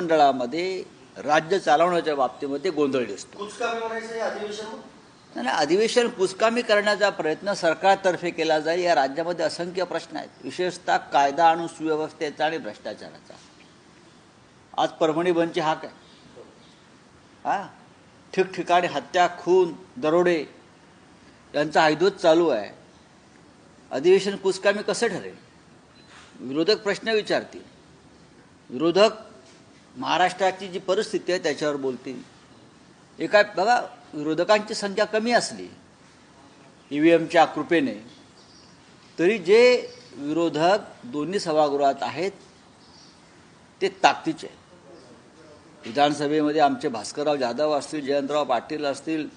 मंडळामध्ये राज्य चालवण्याच्या बाबतीमध्ये गोंधळ दिसतो नाही, अधिवेशन कुचकामी करण्याचा प्रयत्न सरकारतर्फे केला जाईल या राज्यामध्ये असंख्य प्रश्न आहेत. विशेषतः कायदा आणि सुव्यवस्थेचा आणि भ्रष्टाचाराचा. आज परभणी बंदची हाक आहे. हा? ठिकठिकाणी हत्या खून दरोडे यांचा हायदोस चालू आहे. अधिवेशन कुचकामी कसं ठरेल? विरोधक प्रश्न विचारतील. विरोधक महाराष्ट्राची जी परिस्थिती आहे त्याच्यावर बोलतील. एका बघा विरोधकांची संख्या कमी असली ई व्ही एमच्या कृपेने तरी जे विरोधक दोन्ही सभागृहात आहेत ते ताकदीचे विधानसभेमध्ये आमचे भास्करराव जाधव असतील जयंतराव पाटील असतील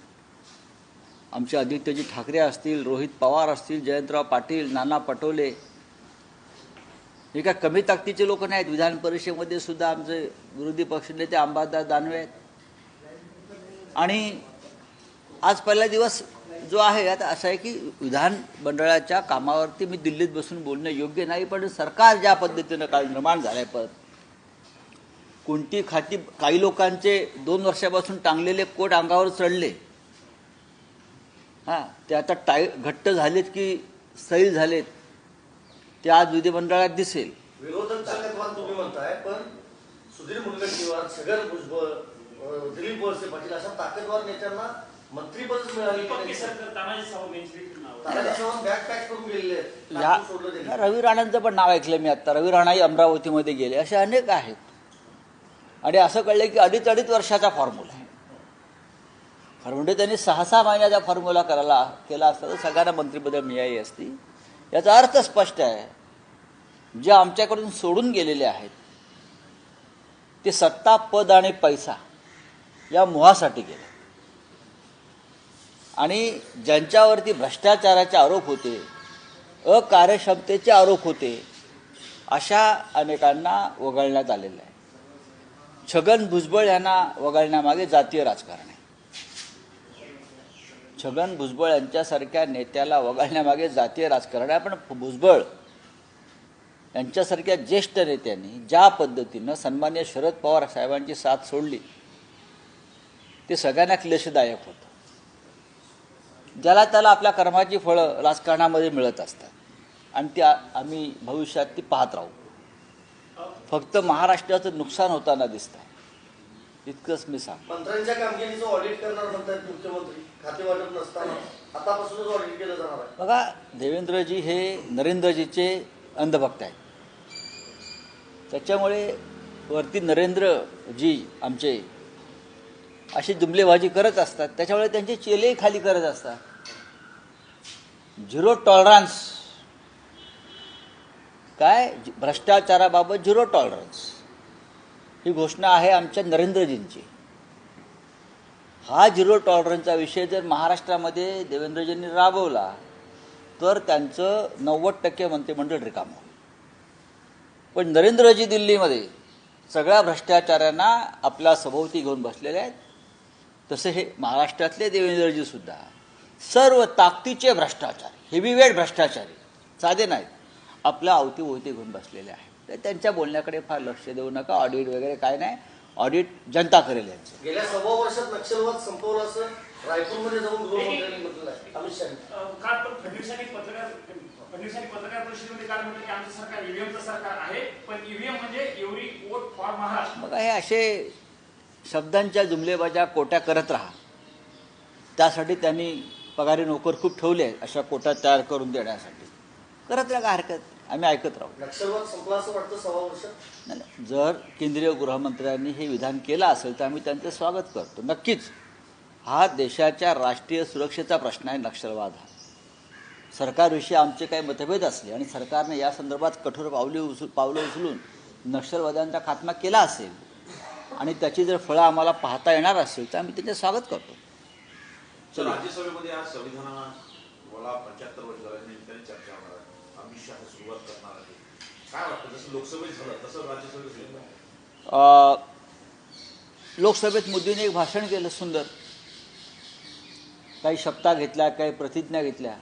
आमचे आदित्यजी ठाकरे असतील रोहित पवार असतील जयंतराव पाटील नाना पटोले हे काय कमी ताकदीचे लोक नाहीत. विधान परिषदेमध्ये सुद्धा आमचे विरोधी पक्षनेते अंबादास दानवे आहेत. आणि आज पहिला दिवस जो आहे आता असा आहे की विधान मंडळाच्या कामावरती मी दिल्लीत बसून बोलणं योग्य नाही पण सरकार ज्या पद्धतीनं काल निर्माण झालंय परत कोणती खाती काही लोकांचे दोन वर्षापासून टांगलेले कोट अंगावर चढले. हां ते आता टाय घट्ट झालेत की सैल झालेत. ते आज विधिमंडळात दिसेल. विरोधक ताकदवान तुम्ही म्हणताय पण सुधीर मुनगंटीवार छगन भुजबळ दिलीप वळसे पाटील अशा ताकदवार नेत्यांना मंत्रीपदच मिळाली. रवी राणांचं पण नाव ऐकलं मी आता. रवी राणाही अमरावतीमध्ये गेले. असे अनेक आहेत. आणि असं कळलं की अडीच अडीच वर्षाचा फॉर्म्युला आहे. खरं म्हणजे त्यांनी सहा सहा महिन्याचा फॉर्म्युला करायला केला असता तर सगळ्यांना मंत्रिपदं मिळाली असती. याचा अर्थ स्पष्ट आहे. जे आमच्याकडून सोडून गेलेले आहेत ते सत्ता पद आणि पैसा या मोहासाठी गेले. आणि ज्यांच्यावरती भ्रष्टाचाराचे आरोप होते अकार्यक्षमतेचे आरोप होते अशा अनेकांना वगळण्यात आलेलं आहे. छगन भुजबळ यांना वगळण्यामागे जातीय राजकारण आहे. छगन भुजबळ यांच्यासारख्या नेत्याला वगळण्यामागे जातीय राजकारण आहे. पण भुजबळ यांच्यासारख्या ज्येष्ठ नेत्यांनी ज्या पद्धतीनं सन्मान्य शरद पवार साहेबांची साथ सोडली ते सगळ्यांना क्लेशदायक होतं. ज्याला त्याला आपल्या कर्माची फळं राजकारणामध्ये मिळत असतात. आणि ती आम्ही भविष्यात ती पाहत राहू. फक्त महाराष्ट्राचं नुकसान होताना दिसतं इतकंच मी सांग मंत्र्यांच्या कामगिरीचं ऑडिट करणार म्हणतात मुख्यमंत्री. खाते वाटप नसताना. आतापासूनच ऑडिट केलं जाणार आहे. बघा देवेंद्रजी हे नरेंद्रजीचे अंधभक्त आहेत. त्याच्यामुळे वरती नरेंद्रजी आमचे अशी जुमलेबाजी करत असतात. त्याच्यामुळे त्यांचे चेलेही खाली करत असतात. झिरो टॉलरन्स काय? भ्रष्टाचाराबाबत झिरो टॉलरन्स ही घोषणा आहे आमच्या नरेंद्रजींची. हा झिरो टॉलरन्सचा विषय जर महाराष्ट्रामध्ये देवेंद्रजींनी राबवला तर त्यांचं नव्वद टक्के मंत्रिमंडळ रिकामं पण नरेंद्रजी दिल्लीमध्ये सगळ्या भ्रष्टाचाऱ्यांना आपल्या सभोवती घेऊन बसलेले आहेत. तसे हे महाराष्ट्रातले देवेंद्रजीसुद्धा सर्व ताकदीचे भ्रष्टाचार हेवीवेट भ्रष्टाचारी साधे नाहीत आपल्या अवतीभोवती घेऊन बसलेले आहेत. तर त्यांच्या बोलण्याकडे फार लक्ष देऊ नका. ऑडिट वगैरे काय नाही. ऑडिट जनता करेल यांचं. गेल्या सव्वा वर्षात नक्षलवाद संपवला असं रायपूरमध्ये जाऊन अमित शहानी अं, काल पण फडणवीसांनी पत्रकार फडणवीसांनी पत्रकार परिषदेमध्ये काल म्हटलं की आमचं सरकार ईव्हीएमचं सरकार आहे पण ईव्हीएम म्हणजे एवढी वोट फॉर महाराष्ट्र. बघा हे असे शब्दांच्या जुमलेबाजा कोट्या करत राहा. त्यासाठी त्यांनी पगारी नोकर खूप ठेवले आहेत अशा कोट्या तयार करून देण्यासाठी. करत राहा हरकत? आम्ही ऐकत राहू. नक्षलवाद संपला असं वाटतं सव्वा वर्ष? नाही. जर केंद्रीय गृहमंत्र्यांनी हे विधान केलं असेल तर आम्ही त्यांचं स्वागत करतो. नक्कीच हा देशाच्या राष्ट्रीय सुरक्षेचा प्रश्न आहे नक्षलवाद हा. सरकारविषयी आमचे काही मतभेद असले आणि सरकारने या संदर्भात कठोर पावले उचल पावलं उचलून नक्षलवाद्यांचा खात्मा केला असेल आणि त्याची जर फळं आम्हाला पाहता येणार असेल तर आम्ही त्याचे स्वागत करतो. राज्यसभेमध्ये आज संविधानाला पंच्याहत्तर वर्ष झाल्यानिमित्ताने चर्चा होणार. आहे सुरुवात करणार आहे. काय वाटतं जसं लोकसभेत झालं तसं राज्यसभेत झालं? लोकसभेत मोदींनी एक भाषण केलं सुंदर. काही शब्दा घेतल्या काही प्रतिज्ञा घेतल्या.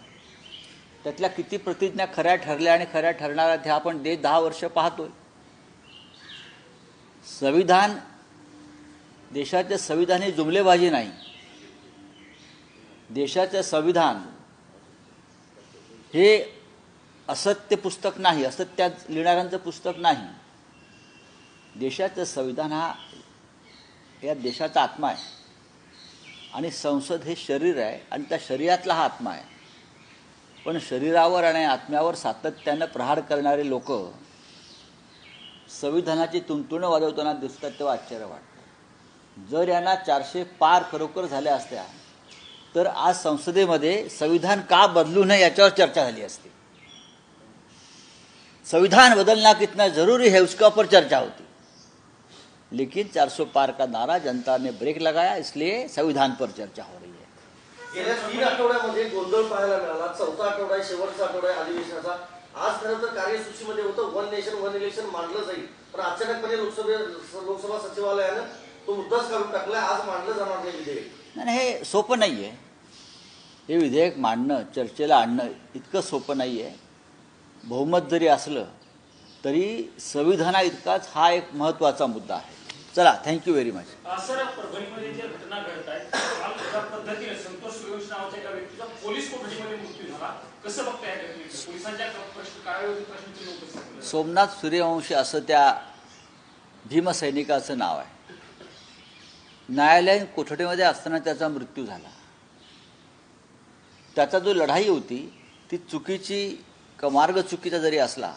त्यातल्या किती प्रतिज्ञा खऱ्या ठरल्या आणि खऱ्या ठरणाऱ्या त्या आपण देश दहा वर्ष पाहतोय. संविधान देशाचे संविधान ही जुमलेबाजी नाही. देशाचे संविधान हे असत्य पुस्तक नाही असत्यात लिहिणाऱ्यांचं पुस्तक नाही. देशाचं संविधान हा या देशाचा आत्मा आहे. आणि संसद हे शरीर आहे आणि त्या शरीरातला हा आत्मा आहे. पण शरीरावर आणि आत्म्यावर सातत्यानं प्रहार करणारे लोक संविधानाची तुंतुणं वाजवताना दिसतात तेव्हा आश्चर्य वाटतं. जर यांना चारशे पार खरोखर झाल्या असत्या तर आज संसदेमध्ये संविधान का बदलू नये याच्यावर चर्चा झाली असती. संविधान बदलना कितना जरूरी है उसके ऊपर चर्चा होती। लेकिन 400 पार का नारा जनता ने ब्रेक लगाया इसलिए संविधान पर चर्चा हो रही है। गेल्या तीन आठवड्यामध्ये गोंधळ पाहायला मिळाला चौथा आठवडा शेवटचा आठवडा अधिवेशनाचा. आज खरं तर कार्यसूचीमध्ये होतं वन नेशन वन इलेक्शन मांडलं जाईल. पण अचानकपणे लोकसभे लोकसभा सचिवालयानं तो मुद्दाच काढून टाकलाय आज मांडलं जाणार नाही विधेयक. नाही हे सोपं नाही आहे हे विधेयक मांडणं चर्चेला आणणं इतकं सोपं नाही आहे बहुमत जरी असलं तरी संविधाना इतकाच हा एक महत्त्वाचा मुद्दा आहे. चला thank you very much Somnath Suryavanshi असं त्या भीमसैनिकाचं नाव आहे. न्यायालयीन कोठडीमध्ये असताना त्याचा मृत्यू झाला. त्याचा जो लढाई होती ती चुकीची का मार्ग चुकीचा जरी असला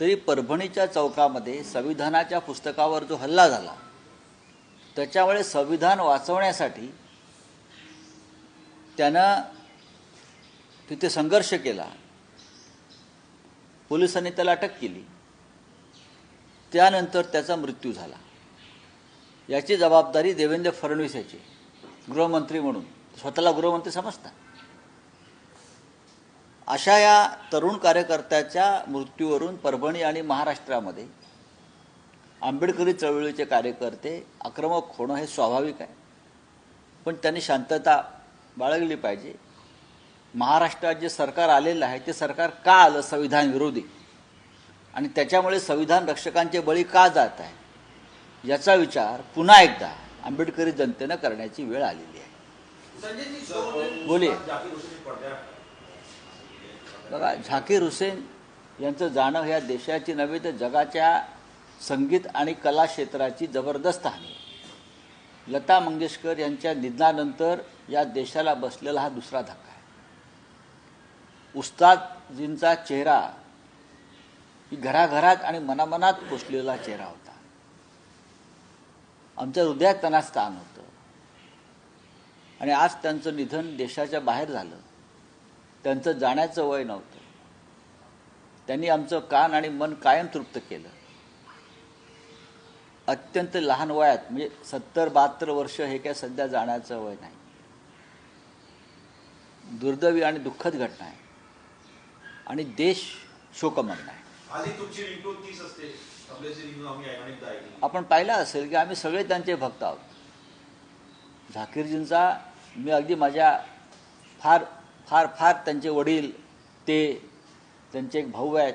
तरी परभणीच्या चौकामध्ये संविधानाच्या पुस्तकावर जो हल्ला झाला त्याच्यामुळे संविधान वाचवण्यासाठी त्यानं तिथे संघर्ष केला. पोलिसांनी त्याला अटक केली. त्यानंतर त्याचा मृत्यू झाला. याची जबाबदारी देवेंद्र फडणवीस याची गृहमंत्री म्हणून. स्वतःला गृहमंत्री समजतात. अशा या तरुण कार्यकर्त्याच्या मृत्यूवरून परभणी आणि महाराष्ट्रामध्ये आंबेडकरी चळवळीचे कार्यकर्ते आक्रमक होणं हे स्वाभाविक आहे. पण त्यांनी शांतता बाळगली पाहिजे. महाराष्ट्रात जे सरकार आलेलं आहे ते सरकार का आलं संविधान विरोधी? आणि त्याच्यामुळे संविधान रक्षकांचे बळी का जात आहे? याचा विचार पुन्हा एकदा आंबेडकरी जनतेनं करण्याची वेळ आलेली आहे. बोलिये. बघा झाकीर हुसेन यांचं जाणं ह्या देशाची नव्हे तर जगाच्या संगीत आणि कला क्षेत्राची जबरदस्त हानी. आहे लता मंगेशकर यांच्या निधनानंतर या देशाला बसलेला हा दुसरा धक्का आहे. उस्तादजींचा चेहरा घराघरात आणि मनामनात पोचलेला चेहरा होता. आमच्या हृदयात त्यांना स्थान होतं. आणि आज त्यांचं निधन देशाच्या बाहेर झालं. त्यांचं जाण्याचं वय नव्हतं. त्यांनी आमचं कान आणि मन कायम तृप्त केलं. अत्यंत लहान वयात म्हणजे सत्तर बहात्तर वर्ष हे काय सध्या जाण्याचं वय नाही. दुर्दैवी आणि दुःखद घटना आहे. आणि देश शोकमग्न आहे. आपण पाहिलं असेल की आम्ही सगळे त्यांचे भक्त आहोत. झाकीरजींचा मी अगदी माझ्या फार फार फार त्यांचे वडील ते त्यांचे एक भाऊ आहेत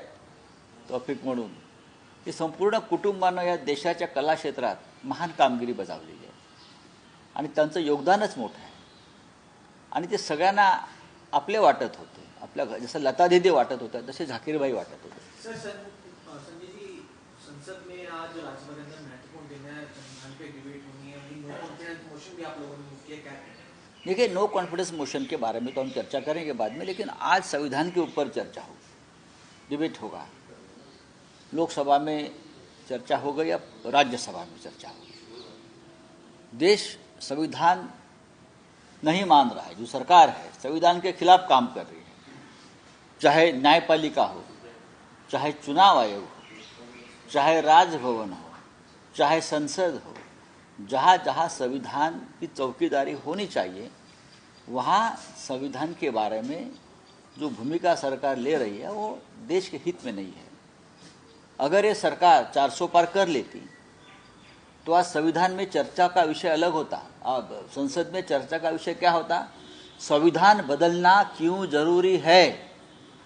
तौफिक म्हणून हे संपूर्ण कुटुंबानं या देशाच्या कला क्षेत्रात महान कामगिरी बजावलेली आहे. आणि त्यांचं योगदानच मोठं आहे. आणि ते सगळ्यांना आपले वाटत होते. आपल्या जसं लता दिदी वाटत होत्या तसे झाकीरबाई वाटत होते. संसद आज देखिए नो कॉन्फिडेंस मोशन के बारे में तो हम चर्चा करेंगे बाद में, लेकिन आज संविधान के ऊपर चर्चा होगी डिबेट होगा। लोकसभा में चर्चा हो गई अब राज्यसभा में चर्चा होगी देश संविधान नहीं मान रहा है, जो सरकार है, संविधान के खिलाफ काम कर रही है। चाहे न्यायपालिका हो, चाहे चुनाव आयोग हो, चाहे राजभवन हो, चाहे संसद हो जहाँ जहाँ संविधान की चौकीदारी होनी चाहिए वहाँ संविधान के बारे में जो भूमिका सरकार ले रही है, वो देश के हित में नहीं है। अगर ये सरकार 400 पार कर लेती तो आज संविधान में चर्चा का विषय अलग होता। अब संसद में चर्चा का विषय क्या होता? संविधान बदलना क्यों ज़रूरी है,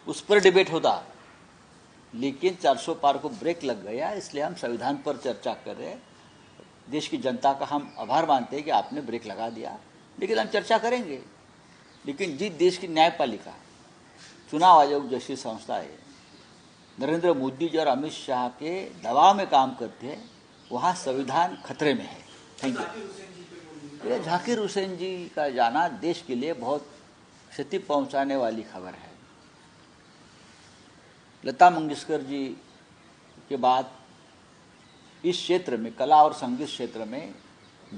उस पर डिबेट होता। लेकिन 400 पार को ब्रेक लग गया, इसलिए हम संविधान पर चर्चा कर रहे हैं। देश की जनता का हम आभार मानते हैं कि आपने ब्रेक लगा दिया। लेकिन हम चर्चा करेंगे। लेकिन जिस देश की न्यायपालिका, चुनाव आयोग जैसी संस्था है, नरेंद्र मोदी जी और अमित शाह के दबाव में काम करते हैं, वहाँ संविधान खतरे में है। Thank you. ये झाकिर हुसैन जी का जाना देश के लिए बहुत क्षति पहुँचाने वाली खबर है। लता मंगेशकर जी के बाद इस क्षेत्र में, कला और संगीत क्षेत्र में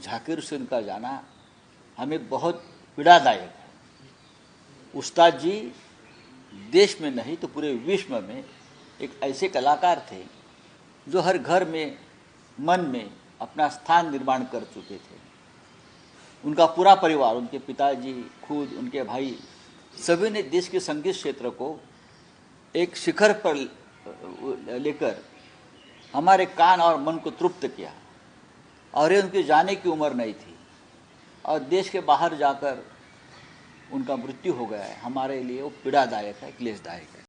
झाकिर हुसैन का जाना हमें बहुत पीड़ादायक है। उस्ताद जी, देश में नहीं तो पूरे विश्व में एक ऐसे कलाकार थे जो हर घर में, मन में अपना स्थान निर्माण कर चुके थे। उनका पूरा परिवार, उनके पिताजी, खुद, उनके भाई, सभी ने देश के संगीत क्षेत्र को एक शिखर पर लेकर हमारे कान और मन को तृप्त किया। और ये उनके जाने की उम्र नहीं थी। और देश के बाहर जाकर उनका मृत्यु हो गया है। हमारे लिए वो पीड़ादायक है क्लेशदायक है।